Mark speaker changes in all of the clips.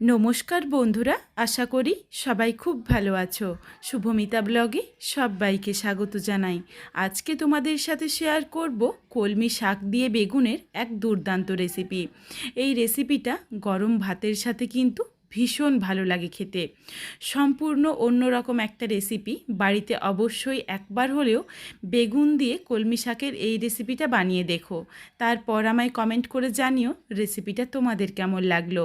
Speaker 1: নমস্কার বন্ধুরা, আশা করি সবাই খুব ভালো আছো। শুভমিতা ব্লগে সবাইকে স্বাগত জানাই। আজকে তোমাদের সাথে শেয়ার করব কলমি শাক দিয়ে বেগুনের এক দুর্দান্ত রেসিপি এই রেসিপিটা গরম ভাতের সাথে কিন্তু ভীষণ ভালো লাগে খেতে। সম্পূর্ণ অন্যরকম একটা রেসিপি বাড়িতে অবশ্যই একবার হলেও বেগুন দিয়ে কলমি শাকের এই রেসিপিটা বানিয়ে দেখো। তারপর আমায় কমেন্ট করে জানিও রেসিপিটা তোমাদের কেমন লাগল।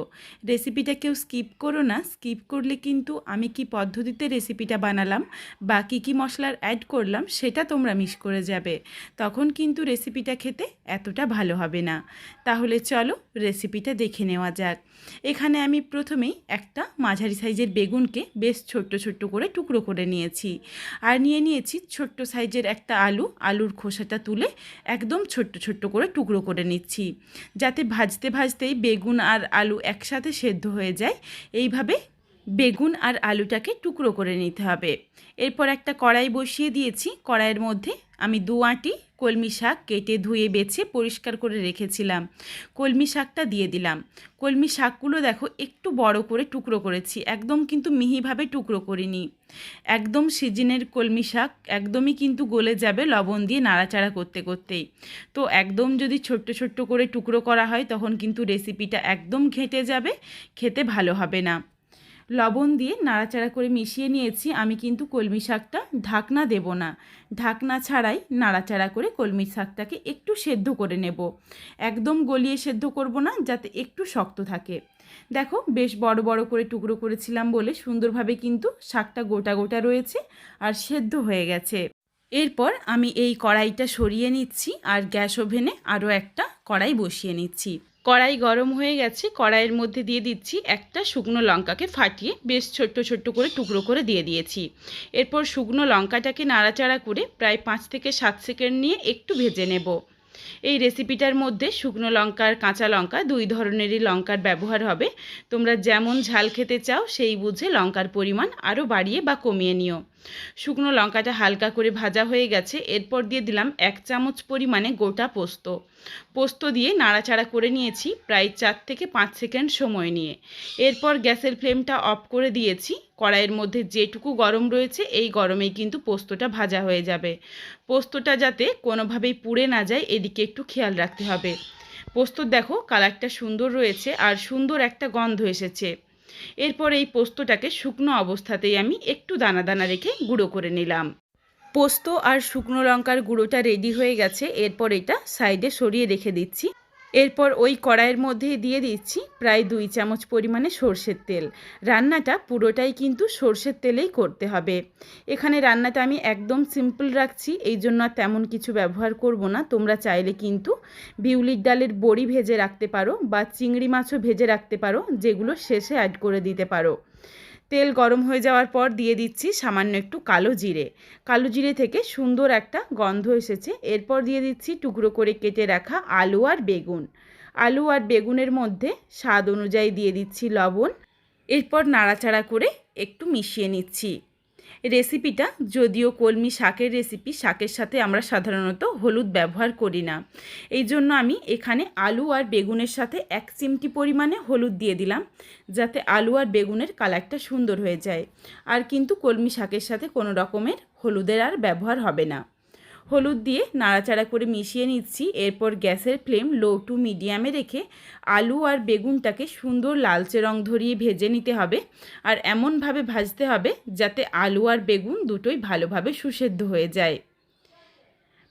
Speaker 1: রেসিপিটা কেউ স্কিপ করো না। স্কিপ করলে কিন্তু আমি কি পদ্ধতিতে রেসিপিটা বানালাম বা কী কী মশলার অ্যাড করলাম সেটা তোমরা মিস করে যাবে। তখন কিন্তু রেসিপিটা খেতে এতটা ভালো হবে না। তাহলে চলো রেসিপিটা দেখে নেওয়া যাক। এখানে আমি প্রথমেই একটা মাঝারি সাইজের বেগুনকে বেশ ছোট্ট ছোট্ট করে টুকরো করে নিয়েছি। আর নিয়ে নিয়েছি ছোট্ট সাইজের একটা আলু। আলুর খোসাটা তুলে একদম ছোট্ট ছোট্ট করে টুকরো করে নিচ্ছি। যাতে ভাজতে ভাজতেই বেগুন আর আলু একসাথে সেদ্ধ হয়ে যায়। এইভাবে বেগুন আর আলুটাকে টুকরো করে নিতে হবে। এরপর একটা কড়াই বসিয়ে দিয়েছি। কড়াইয়ের মধ্যে আমি দু আঁটি কলমি শাক কেটে ধুয়ে বেছে পরিষ্কার করে রেখেছিলাম। কলমি শাকটা দিয়ে দিলাম। কলমি শাকগুলো দেখো একটু বড় করে টুকরো করেছি, একদম কিন্তু মিহিভাবে টুকরো করিনি। একদম সিজনের কলমি শাক, একদমই কিন্তু গলে যাবে লবণ দিয়ে নাড়াচাড়া করতে করতেই। তো একদম যদি ছোট্ট ছোট্ট করে টুকরো করা হয় তখন কিন্তু রেসিপিটা একদম ঘেঁটে যাবে, খেতে ভালো হবে না। লবণ দিয়ে নাড়াচাড়া করে মিশিয়ে নিয়েছি। আমি কিন্তু কলমি শাকটা ঢাকনা দেব না। ঢাকনা ছাড়াই নাড়াচাড়া করে কলমি শাকটাকে একটু সেদ্ধ করে নেব। একদম গলিয়ে সেদ্ধ করব না, যাতে একটু শক্ত থাকে। দেখো, বেশ বড় বড় করে টুকরো করেছিলাম বলে সুন্দরভাবে কিন্তু শাকটা গোটা গোটা রয়েছে আর সেদ্ধ হয়ে গেছে। এরপর আমি এই কড়াইটা সরিয়ে নিচ্ছি আর গ্যাস ওভেনে আরও একটা কড়াই বসিয়ে নিচ্ছি। কড়াই গরম হয়ে গেছে, কড়াইয়ের মধ্যে দিয়ে দিচ্ছি একটা শুকনো লঙ্কাকে ফাটিয়ে বেশ ছোট্ট ছোট্ট করে টুকরো করে দিয়ে দিয়েছি। এরপর শুকনো লঙ্কাটাকে নাড়াচাড়া করে প্রায় পাঁচ থেকে সাত সেকেন্ড নিয়ে একটু ভেজে নেব। এই রেসিপিটার মধ্যে শুকনো লঙ্কার কাঁচা লঙ্কা দুই ধরনেরই লঙ্কার ব্যবহার হবে। তোমরা যেমন ঝাল খেতে চাও, সেই বুঝে লঙ্কার পরিমাণ আরও বাড়িয়ে বা কমিয়ে নিও। শুকনো লঙ্কাটা হালকা করে ভাজা হয়ে গেছে। এরপর দিয়ে দিলাম এক চামচ পরিমাণে গোটা পোস্ত। পোস্ত দিয়ে নাড়াচাড়া করে নিয়েছি প্রায় চার থেকে পাঁচ সেকেন্ড সময় নিয়ে। এরপর গ্যাসের ফ্লেমটা অফ করে দিয়েছি। কড়াইয়ের মধ্যে যেটুকু গরম রয়েছে, এই গরমেই কিন্তু পোস্তটা ভাজা হয়ে যাবে। পোস্তটা যাতে কোনোভাবেই পুড়ে না যায়, এদিকে একটু খেয়াল রাখতে হবে। পোস্তর দেখো, কালারটা সুন্দর রয়েছে আর সুন্দর একটা গন্ধ এসেছে। এরপর এই পোস্তটাকে শুকনো অবস্থাতেই আমি একটু দানা দানা রেখে গুঁড়ো করে নিলাম। পোস্ত আর শুকনো লঙ্কার গুঁড়োটা রেডি হয়ে গেছে, এরপর এটা সাইডে সরিয়ে রেখে দিচ্ছি। এরপর ওই কড়াইয়ের মধ্যে দিয়ে দিচ্ছি প্রায় দুই চামচ পরিমাণে সর্ষের তেল। রান্নাটা পুরোটাই কিন্তু সর্ষের তেলেই করতে হবে। এখানে রান্নাটা আমি একদম সিম্পল রাখছি, এই জন্য তেমন কিছু ব্যবহার করব না। তোমরা চাইলে কিন্তু বিউলির ডালের বড়ি ভেজে রাখতে পারো বা চিংড়ি মাছও ভেজে রাখতে পারো, যেগুলো শেষে অ্যাড করে দিতে পারো। তেল গরম হয়ে যাওয়ার পর দিয়ে দিচ্ছি সামান্য একটু কালো জিরে। কালো জিরে থেকে সুন্দর একটা গন্ধ এসেছে। এরপর দিয়ে দিচ্ছি টুকরো করে কেটে রাখা আলু আর বেগুন। আলু আর বেগুনের মধ্যে স্বাদ অনুযায়ী দিয়ে দিচ্ছি লবণ। এরপর নাড়াচাড়া করে একটু মিশিয়ে নিচ্ছি। রেসিপিটা যদিও কলমি শাকের রেসিপি, শাকের সাথে আমরা সাধারণত হলুদ ব্যবহার করি না। এই জন্য আমি এখানে আলু আর বেগুনের সাথে এক চিমটি পরিমাণে হলুদ দিয়ে দিলাম, যাতে আলু আর বেগুনের কালারটা সুন্দর হয়ে যায়। আর কিন্তু কলমি শাকের সাথে কোনো রকমের হলুদের আর ব্যবহার হবে না। হলুদ দিয়ে নাড়াচাড়া করে মিশিয়ে নিচ্ছি। এরপর গ্যাসের ফ্লেম লো টু মিডিয়ামে রেখে আলু আর বেগুনটাকে সুন্দর লালচে রং ধরিয়ে ভেজে নিতে হবে। আর এমনভাবে ভাজতে হবে যাতে আলু আর বেগুন দুটোই ভালোভাবে সুসেদ্ধ হয়ে যায়।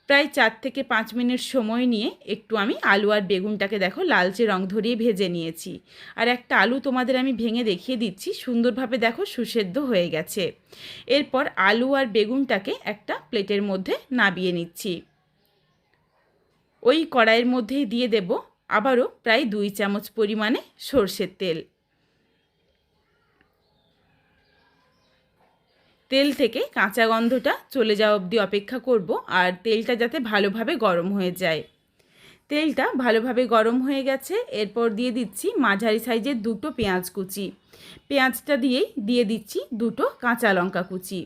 Speaker 1: প্রায় চার থেকে পাঁচ মিনিট সময় নিয়ে একটু আমি আলু আর বেগুনটাকে দেখো লালচে রং ধরিয়ে ভেজে নিয়েছি। আর একটা আলু তোমাদের আমি ভেঙে দেখিয়ে দিচ্ছি, সুন্দরভাবে দেখো সুসেদ্ধ হয়ে গেছে। এরপর আলু আর বেগুনটাকে একটা প্লেটের মধ্যে নাবিয়ে নিচ্ছি। ওই কড়াইয়ের মধ্যেই দিয়ে দেব আবারও প্রায় দুই চামচ পরিমাণে সর্ষের তেল। তেল থেকে কাঁচা গন্ধটা চলে যাওয়া অবধি অপেক্ষা করব আর তেলটা যাতে ভালোভাবে গরম হয়ে যায়। তেলটা ভালোভাবে গরম হয়ে গেছে, এরপর দিয়ে দিচ্ছি মাঝারি সাইজের দুটো পেঁয়াজ কুচি। পেঁয়াজটা দিয়েই দিয়ে দিচ্ছি দুটো কাঁচা লঙ্কা কুচি।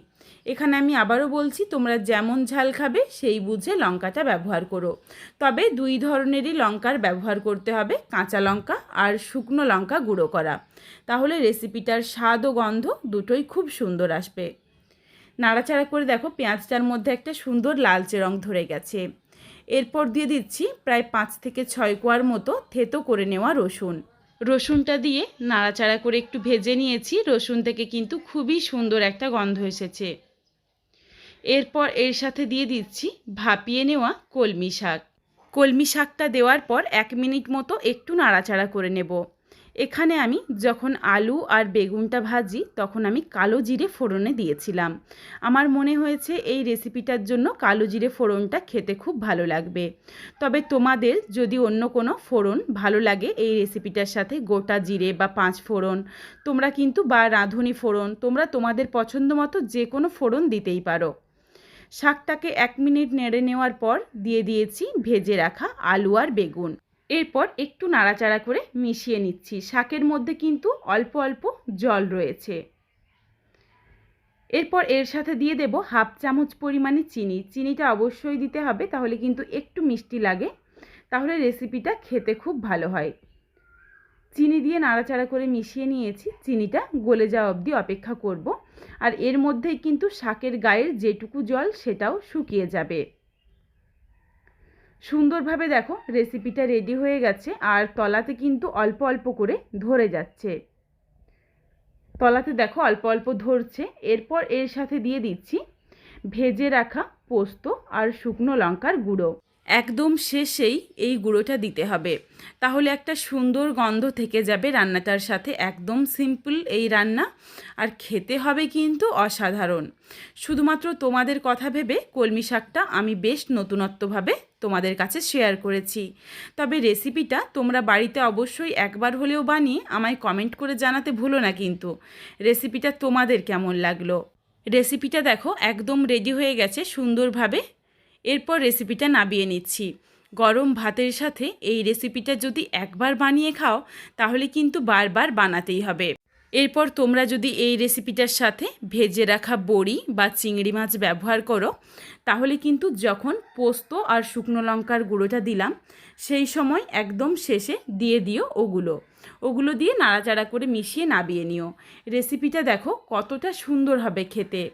Speaker 1: এখানে আমি আবারও বলছি, তোমরা যেমন ঝাল খাবে সেই বুঝে লঙ্কাটা ব্যবহার করো। তবে দুই ধরনেরই লঙ্কার ব্যবহার করতে হবে, কাঁচা লঙ্কা আর শুকনো লঙ্কা গুঁড়ো করা। তাহলে রেসিপিটার স্বাদ ও গন্ধ দুটোই খুব সুন্দর আসবে। নাড়াচাড়া করে দেখো পেঁয়াজটার মধ্যে একটা সুন্দর লালচে রং ধরে গেছে। এরপর দিয়ে দিচ্ছি প্রায় পাঁচ থেকে ছয় কোয়ার মতো থেতো করে নেওয়া রসুন। রসুনটা দিয়ে নাড়াচাড়া করে একটু ভেজে নিয়েছি, রসুন থেকে কিন্তু খুবই সুন্দর একটা গন্ধ এসেছে। এরপর এর সাথে দিয়ে দিচ্ছি ভাপিয়ে নেওয়া কলমি শাক। কলমি শাকটা দেওয়ার পর এক মিনিট মতো একটু নাড়াচাড়া করে নেব। এখানে আমি যখন আলু আর বেগুনটা ভাজি, তখন আমি কালো জিরে ফোড়নে দিয়েছিলাম। আমার মনে হয়েছে এই রেসিপিটার জন্য কালো জিরে ফোড়নটা খেতে খুব ভালো লাগবে। তবে তোমাদের যদি অন্য কোনো ফোড়ন ভালো লাগে এই রেসিপিটার সাথে, গোটা জিরে বা পাঁচ ফোড়ন, তোমরা কিন্তু বা রাঁধুনি ফোড়ন, তোমরা তোমাদের পছন্দ মতো যে কোনো ফোড়ন দিতেই পারো। শাকটাকে এক মিনিট নেড়ে নেওয়ার পর দিয়ে দিয়েছি ভেজে রাখা আলু আর বেগুন। এরপর একটু নাড়াচাড়া করে মিশিয়ে নিচ্ছি। শাকের মধ্যে কিন্তু অল্প অল্প জল রয়েছে। এরপর এর সাথে দিয়ে দেব হাফ চামচ পরিমাণে চিনি। চিনিটা অবশ্যই দিতে হবে, তাহলে কিন্তু একটু মিষ্টি লাগে। তাহলে রেসিপিটা খেতে খুব ভালো হয়। চিনি দিয়ে নাড়াচাড়া করে মিশিয়ে নিয়েছি। চিনিটা গলে যাওয়া অবধি অপেক্ষা করব। আর এর মধ্যেই কিন্তু শাকের গায়ের যেটুকু জল, সেটাও শুকিয়ে যাবে। সুন্দরভাবে দেখো রেসিপিটা রেডি হয়ে গেছে, আর তলাতে কিন্তু অল্প অল্প করে ধরে যাচ্ছে। তলাতে দেখো অল্প অল্প ধরছে, এরপর এর সাথে দিয়ে দিচ্ছি ভেজে রাখা পোস্ত আর শুকনো লঙ্কার গুঁড়ো। একদম শেষেই এই গুঁড়োটা দিতে হবে। তাহলে একটা সুন্দর গন্ধ থেকে যাবে রান্নাটার সাথে, একদম সিম্পল এই রান্না। আর খেতে হবে কিন্তু অসাধারণ। শুধুমাত্র তোমাদের কথা ভেবে কলমি শাকটা আমি বেশ নতুনত্বভাবে তোমাদের কাছে শেয়ার করেছি। তবে রেসিপিটা তোমরা বাড়িতে অবশ্যই একবার হলেও বানিয়ে আমায় কমেন্ট করে জানাতে ভুলো না কিন্তু। রেসিপিটা তোমাদের কেমন লাগল? রেসিপিটা দেখো একদম রেডি হয়ে গেছে সুন্দরভাবে। এরপর রেসিপিটা নাবিয়ে নিচ্ছি। গরম ভাতের সাথে এই রেসিপিটা যদি একবার বানিয়ে খাও, তাহলে কিন্তু বারবার বানাতেই হবে। এরপর তোমরা যদি এই রেসিপিটার সাথে ভেজে রাখা বড়ি বা চিংড়ি মাছ ব্যবহার করো, তাহলে কিন্তু যখন পোস্ত আর শুকনো লঙ্কার গুঁড়োটা দিলাম, সেই সময় একদম শেষে দিয়ে দিও ওগুলো। ওগুলো দিয়ে নাড়াচাড়া করে মিশিয়ে নাবিয়ে নিও। রেসিপিটা দেখো কতটা সুন্দর হবে খেতে।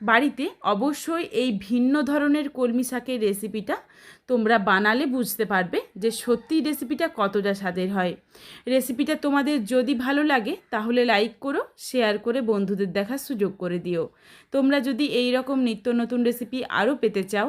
Speaker 1: বাড়িতে অবশ্যই এই ভিন্ন ধরনের কলমি শাকের রেসিপিটা তোমরা বানালে বুঝতে পারবে যে সত্যি রেসিপিটা কতটা স্বাদের হয়। রেসিপিটা তোমাদের যদি ভালো লাগে তাহলে লাইক করো, শেয়ার করে বন্ধুদের দেখার সুযোগ করে দিও। তোমরা যদি এই রকম নিত্য নতুন রেসিপি আরও পেতে চাও